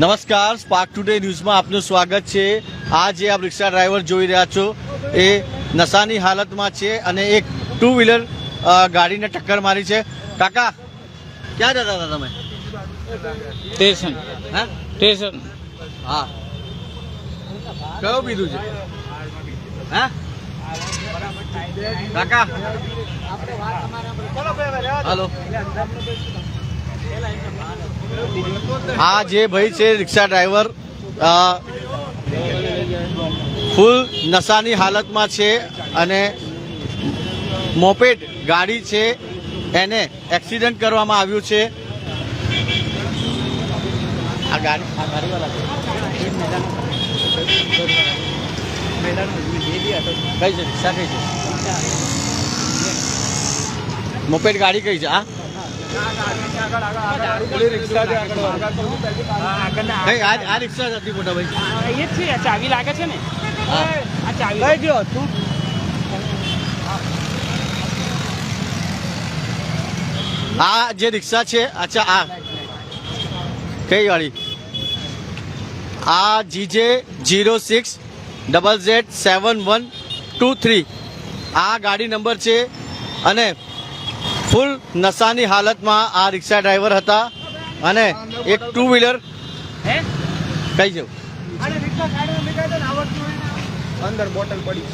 નમસ્કાર spark today ન્યૂઝમાં આપનું સ્વાગત છે. આ જે આપ રિક્ષા ડ્રાઈવર જોઈ રહ્યા છો. એ નશાની હાલતમાં છે અને એક ટુ વ્હીલર ગાડીને ટક્કર મારી છે. કાકા ક્યાં જતા હતા તમે? સ્ટેશન. હા? સ્ટેશન. હા. કયું પીધું છે? હા? કાકા. હાલો. આ જે ભાઈ છે રિક્ષા ડ્રાઈવર ફૂલ નશાની હાલતમાં છે અને મોપેડ ગાડી છે એને એક્સિડન્ટ કરવામાં આવ્યું છે. આ ગાડી કઈ છે રિક્ષા કઈ છે? મોપેડ ગાડી કઈ છે આ? આ આ રિક્ષા જ હતી મોટા ભાઈ. એ જ છે ચાવી લાગે છે ને? આ ચાવી ગયો? તું? આ જે રિક્ષા છે અચ્છા આ. કઈ વાળી? આ GJ zero six double Z seven one two three. આ ગાડી નંબર છે અને ફૂલ નશાની હાલતમાં આ રિક્ષા ડ્રાઈવર હતા અને એક ટુ વ્હીલર કઈ જવું અંદર બોટલ પડી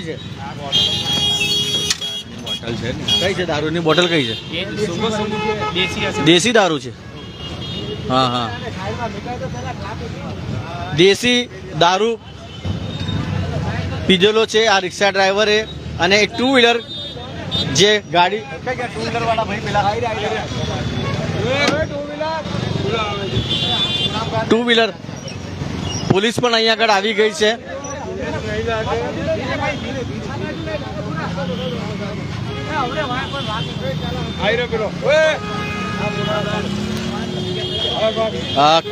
છે. બોટલ છે કઈ છે દારૂની બોટલ કઈ છે. દેશી દારૂ છે. હા હા. દેશી દારૂ પીધેલો છે આ રિક્ષા ડ્રાઈવરે અને એક ટુ વ્હીલર જે ગાડી ટુ વ્હીલર પેલા પોલીસ પણ અહીંયા આગળ આવી ગઈ છે. અ,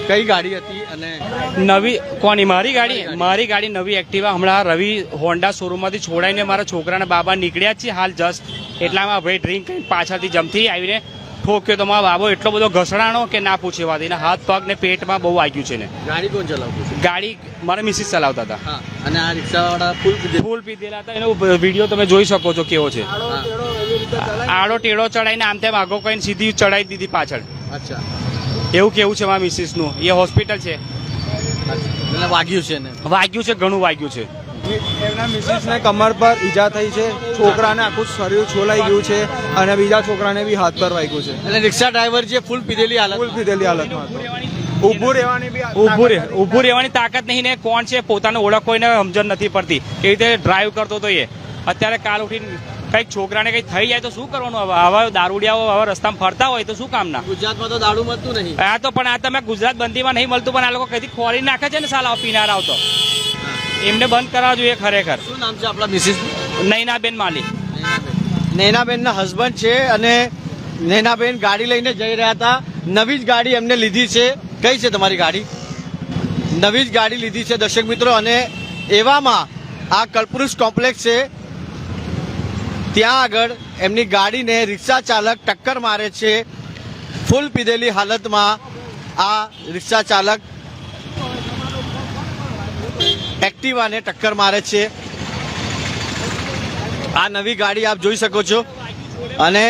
કઈ ગાડી હતી અને નવી કોની? મારી ગાડી? મારી ગાડી નવી એક્ટિવા હમણાં રવિ હોન્ડા શોરૂમમાંથી છોડાઈને મારા છોકરાના બાબા નીકળ્યા છે હાલ જસ્ટ એટલામાં ભાઈ ડ્રિંક પાછળથી જમથી આવીને ઠોક્યો તો મારા બાબો એટલો બધો ઘસડાણો કે ના પૂછે વાત. એના હાથ પગ ને પેટમાં બહુ વાગ્યું છે ને ગાડી કોણ ચલાવતું છે? ગાડી મારા મિસિસ ચલાવતા હતા. અને આ રિક્ષાવાળા ફૂલ ફૂલ પીધેલા હતા. એનો વીડિયો તમે જોઈ શકો છો કેવો છે. આડો ટેડો ચડાઈને આમ તેમ આગો કહીને સીધી ચડાવી દીધી પાછળ. અચ્છા. એવું કેવું છે મારા મિસિસનું? એ હોસ્પિટલ છે. વાગ્યું છે ને વાગ્યું છે ઘણું વાગ્યું છે. એમના મિસિસને કમર પર ઈજા થઈ છે. છોકરાને આખું શરીર છોલાઈ ગયું છે અને બીજા છોકરાને બી હાથ પર વાગ્યું છે. એટલે રિક્ષા ડ્રાઈવર જે ફૂલ પીધેલી હાલત ફૂલ પીધેલી હાલતમાં હતો. ઊભું રહેવાની બી ઊભું રહે ઊભું રહેવાની તાકાત નહીં ને કોણ છે પોતાને ઓળખ કોઈને સમજણ નથી પડતી. એ રીતે ડ્રાઈવ કરતો તો એ. અત્યારે કાલ ઉઠીને કંઈક છોકરાને કંઈક થઈ જાય તો શું કરવાનું? હવે આવા દારૂડિયાઓ આવા રસ્તામાં ફરતા હોય તો શું કામના? ગુજરાતમાં તો દારૂ મળતું નહીં. આ તો પણ આ તમે ગુજરાત બંધીમાં નહીં મળતું પણ આ લોકો કદી ખોરી નાખે છે ને સાલા પીનારાઓ તો. એમને બંધ કરાવવા જોઈએ ખરેખર. શું નામ છે આપણા મિસિસ? નૈનાબેન માલી નૈનાબેનના હસબન્ડ છે અને નૈનાબેન ગાડી લઈને જઈ રહ્યા હતા. નવી જ ગાડી એમને લીધી છે. કઈ છે તમારી ગાડી? નવી જ ગાડી લીધી છે દર્શક મિત્રો અને એવામાં આ કલ્પુરુષ કોમ્પ્લેક્સ છે. ત્યાં આગળ એમની ગાડીને રિક્ષા ચાલક ટક્કર મારે છે. ફૂલ પીધેલી હાલતમાં આ રિક્ષા ચાલક એક્ટિવાને ટક્કર મારે છે. આ નવી ગાડી આપ જોઈ શકો છો. અને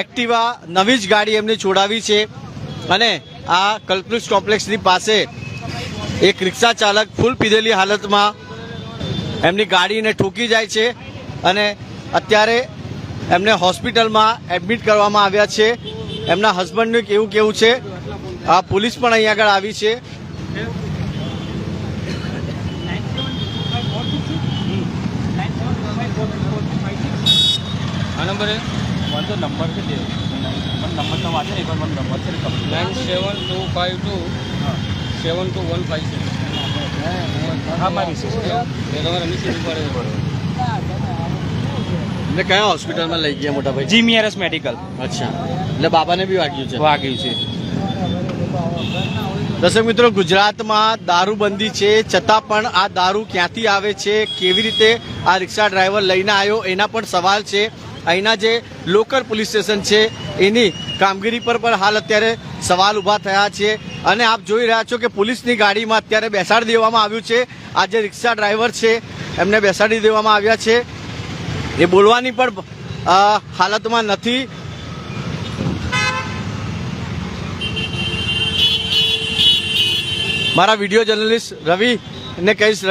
એક્ટિવા નવી જ ગાડી એમને છોડાવી છે. અને આ કલ્પવૃક્ષ કોમ્પ્લેક્સની પાસે એક રિક્ષા ચાલક ફૂલ પીધેલી હાલતમાં એમની ગાડીને ઠોકી જાય છે અને અત્યારે એમને હોસ્પિટલમાં એડમિટ કરવામાં આવ્યા છે. એમના હસબન્ડનું કેવું કેવું છે આ પોલીસ પણ અહીં આગળ આવી છે. આ નંબર છે? મને નંબર તો વાંચે મને નંબર છે nine seven two five two seven two one five six હા મારી છે. તમારે નીચે પડે. એમને કયા હોસ્પિટલમાં લઈ ગયા મોટા ભાઈ? જીમીઆરએસ મેડિકલ અચ્છા. એટલે બાબાને બી વાગ્યું છે. વાગ્યું છે. દર્શક મિત્રો ગુજરાતમાં દારૂબંધી છે. છતાં પણ આ દારૂ ક્યાંથી આવે છે? કેવી રીતે આ રિક્ષા ડ્રાઈવર લઈને આવ્યો? એના પણ સવાલ છે. અહીંના જે લોકલ પોલીસ સ્ટેશન છે એની કામગીરી પર પણ હાલ અત્યારે સવાલ ઊભા થયા છે. અને આપ જોઈ રહ્યા છો કે પોલીસની ગાડીમાં અત્યારે બેસાડી દેવામાં આવ્યું છે. આ જે રિક્ષા ડ્રાઈવર છે, એમને બેસાડી દેવામાં આવ્યા છે. એ બોલવાની પણ હાલતમાં નથી. મારા વીડિયો જર્નલિસ્ટ રવિ ને કહીશ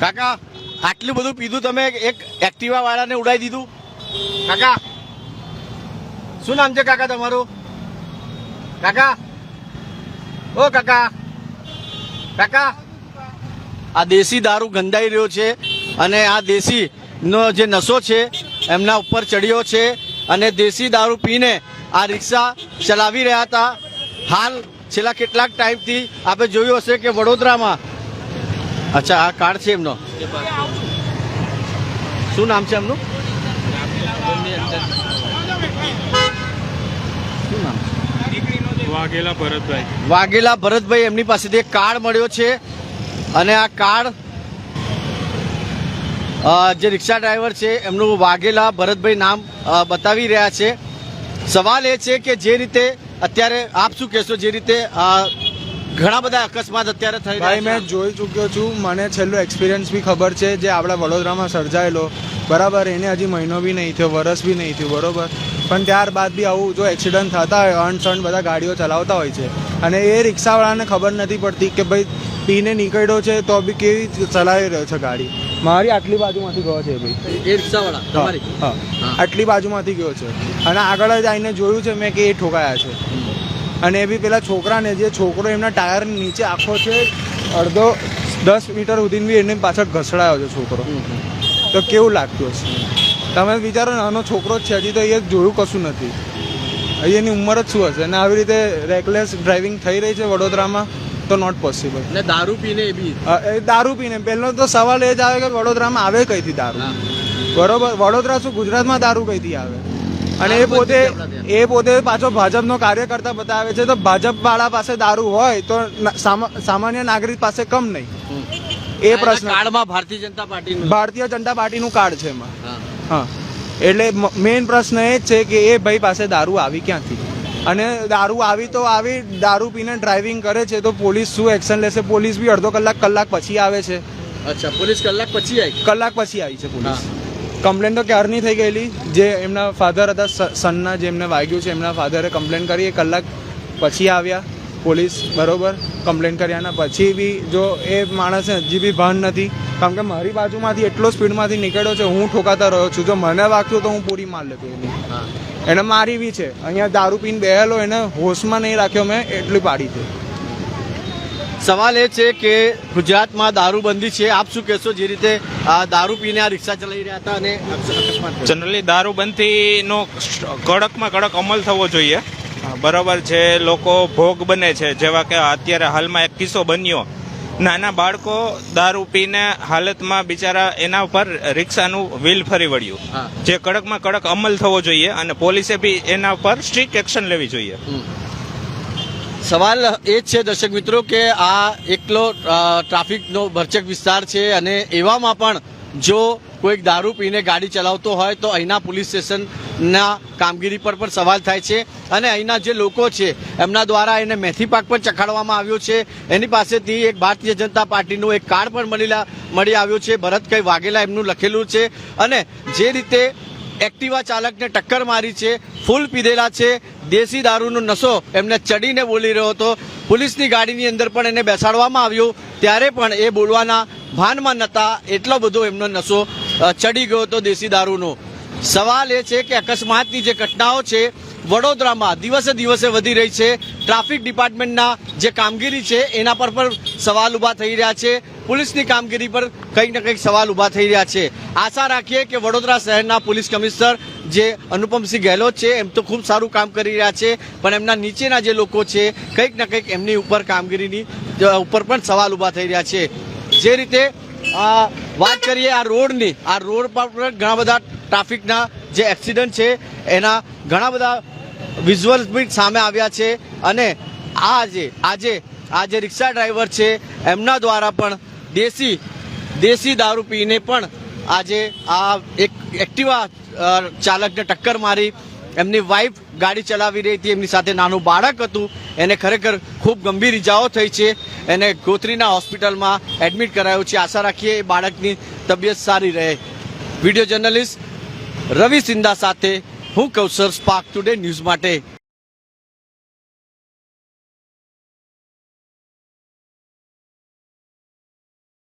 કાકા, આટલું બધું પીધું તમે એક એક્ટિવા વાળાને ઉડાવી દીધું? કાકા શું નામ છે કાકા તમારું? કાકા? ઓ કાકા. કાકા? આ દેશી દારૂ ગંધાઈ રહ્યો છે અને આ દેશી નો જે નશો છે, એમના ઉપર ચડ્યો છે અને દેશી દારૂ પીને આ રિક્ષા ચલાવી રહ્યા હતા. હાલ છેલ્લા કેટલાક ટાઈમથી આપણે જોયું હશે કે વડોદરામાં અચ્છા, આ કાર્ડ છે એમનો. શું નામ છે એમનું? વાઘેલા ભરતભાઈ. વાઘેલા ભરતભાઈ એમની પાસેથી એક કાર્ડ મળ્યો છે. અને આ કાર્ડ જે રિક્ષા ડ્રાઈવર છે એમનું વાઘેલા ભરતભાઈ નામ બતાવી રહ્યા છે. સવાલ એ છે કે જે રીતે અત્યારે આપ શું કહેશો જે રીતે ઘણા બધા અકસ્માત અત્યારે થઈ ભાઈ મેં જોઈ ચૂક્યો છું. મને છેલ્લો એક્સપિરિયન્સ બી ખબર છે જે આપણા વડોદરામાં સર્જાયેલો. બરાબર એને હજી મહિનો બી નહીં થયો વરસ બી નહીં થયું બરાબર. પણ ત્યારબાદ બી આવું જો એક્સિડન્ટ થતા હોય અણસણ બધા ગાડીઓ ચલાવતા હોય છે. અને એ રિક્ષાવાળાને ખબર નથી પડતી કે ભાઈ પીને નીકળ્યો છે તો બી કેવી ચલાવી રહ્યો છે ગાડી. મારી આટલી બાજુમાંથી ગયો છે ભાઈ. એ રિક્ષાવાળા તમારી? હા. હા. આટલી બાજુમાંથી ગયો છે. અને આગળ જ આવીને જોયું છે મેં કે એ ઠોકાયા છે. અને એ બી પેલા છોકરાને જે છોકરો એમના ટાયર નીચે આખો છે અડધો દસ મીટર સુધી બી એને પાછળ ઘસડાયો છે છોકરો. તો કેવું લાગતું હશે? તમે વિચારો નાનો છોકરો જ છે હજી તો એ જોયું કશું નથી. હજી એની ઉંમર જ શું હશે? અને આવી રીતે રેકલેસ ડ્રાઇવિંગ થઈ રહી છે વડોદરામાં તો નોટ પોસિબલ ને દારૂ પીને એ બી. એ દારૂ પીને. પહેલો તો સવાલ એ જ આવે કે વડોદરામાં આવે કઈથી દારૂ? બરોબર? વડોદરા શું ગુજરાતમાં દારૂ કઈથી આવે? અને એ પોતે. એ પોતે પાછો ભાજપનો કાર્યકર્તા બતાવે છે તો ભાજપ વાળા પાસે દારૂ હોય તો સામા- સામાન્ય નાગરિક પાસે કમ નહીં. એ પ્રશ્ન કાર્ડમાં ભારતીય જનતા પાર્ટીનું. ભારતીય જનતા પાર્ટીનું કાર્ડ છે એમાં. હા. હા. એટલે મેઇન પ્રશ્ન એ જ છે કે એ ભાઈ પાસે દારૂ આવી ક્યાંથી? અને દારૂ આવી તો આવી દારૂ પીને ડ્રાઇવિંગ કરે છે તો પોલીસ શું એક્શન લેશે? પોલીસ બી અડધો કલાક કલાક પછી આવે છે. અચ્છા પોલીસ કલાક પછી આવી? કલાક પછી આવી છે પોલીસ. કમ્પ્લેન તો ક્યારની થઈ ગયેલી? જે એમના ફાધર હતા સનના જેમને વાગ્યું છે એમના ફાધરે કમ્પ્લેન કરી એ કલાક પછી આવ્યા. પોલીસ બરોબર કમ્પ્લેન કર્યાના પછી બી જો એ માણસને હજી બી ભાન નથી. કારણ કે મારી બાજુમાંથી એટલો સ્પીડમાંથી નીકળ્યો છે હું ઠોકાતા રહ્યો છું. જો મને વાગતું તો હું પૂરી માર લેતો એની. એને મારી બી છે. અહીંયા દારૂ પીને બેહેલો એને હોશમાં નહીં રાખ્યો મેં એટલી પાડી છે. સવાલ એ છે કે ગુજરાતમાં દારૂબંધી છે. આપ શું કહેશો જે રીતે આ દારૂ પીને આ રિક્ષા ચલાવી રહ્યા હતા અને જનરલી દારૂબંધીનો કડકમાં કડક અમલ થવો જોઈએ. બરોબર છે લોકો ભોગ બને છે. જેવા કે અત્યારે હાલમાં એક કિસ્સો બન્યો. નાના બાળકો દારૂ પીને હાલતમાં બિચારા એના ઉપર રિક્ષાનું વ્હીલ ફરી વળ્યું. જે કડકમાં કડક અમલ થવો જોઈએ અને પોલીસે બી એના ઉપર સ્ટ્રિક્ટ એક્શન લેવી જોઈએ. સવાલ એ જ છે દર્શક મિત્રો કે આ એકલો ટ્રાફિકનો ભરચક વિસ્તાર છે અને એવામાં પણ જો કોઈક દારૂ પીને ગાડી ચલાવતો હોય તો અહીંના પોલીસ સ્ટેશનના કામગીરી પર પણ સવાલ થાય છે અને અહીંના જે લોકો છે, એમના દ્વારા એને મેથી પાક પણ ચખાડવામાં આવ્યો છે. એની પાસેથી એક ભારતીય જનતા પાર્ટીનું એક કાર્ડ પણ મળેલા, મળી આવ્યું છે. ભરતભાઈ વાઘેલા એમનું લખેલું છે. અને જે રીતે એક્ટિવા ચાલકને ટક્કર મારી છે, ફૂલ પીધેલા છે, દેશી દારૂનો નશો એમને ચડીને બોલી રહ્યો હતો. પોલીસની ગાડીની અંદર પણ એને બેસાડવામાં આવ્યો. ત્યારે પણ એ બોલવાના ભાનમાં નહોતા. એટલો બધો એમનો નશો ચડી ગયો હતો દેશી દારૂનો. સવાલ એ છે કે અકસ્માતની જે ઘટનાઓ છે, વડોદરામાં દિવસે દિવસે વધી રહી છે. ટ્રાફિક ડિપાર્ટમેન્ટના જે કામગીરી છે, એના પર પણ સવાલ ઊભા થઈ રહ્યા છે. પોલીસની કામગીરી પર કંઈક ને કંઈક સવાલ ઊભા થઈ રહ્યા છે. આશા રાખીએ કે વડોદરા શહેરના પોલીસ કમિશનર જે અનુપમસિંહ ગહેલોત છે, એમ તો ખૂબ સારું કામ કરી રહ્યા છે, પણ એમના નીચેના જે લોકો છે, કંઈક ને કંઈક એમની ઉપર કામગીરીની ઉપર પણ સવાલ ઊભા થઈ રહ્યા છે. જે રીતે વાત કરીએ આ રોડની, આ રોડ પર ઘણા બધા ટ્રાફિકના જે એક્સિડન્ટ છે, એના ઘણા બધા વિઝ્યુઅલ બી સામે આવ્યા છે અને આજે આજે આ જે રિક્ષા ડ્રાઈવર છે, એમના દ્વારા પણ દેશી દેશી દારૂ પીને પણ આજે આ એક એક્ટિવા ચાલકને ટક્કર મારી એમની વાઈફ ગાડી ચલાવી રહી હતી, એમની સાથે નાનું બાળક હતું, એને ખરેખર ખૂબ ગંભીર ઇજાઓ થઈ છે, એને ગોત્રીના હોસ્પિટલમાં એડમિટ કરાયું છે. આશા રાખીએ એ બાળકની તબિયત સારી રહે. વીડિયો જર્નલિસ્ટ રવિ સિંધા સાથે હું કૌશર સ્પાર્ક ટુડે ન્યૂઝ માટે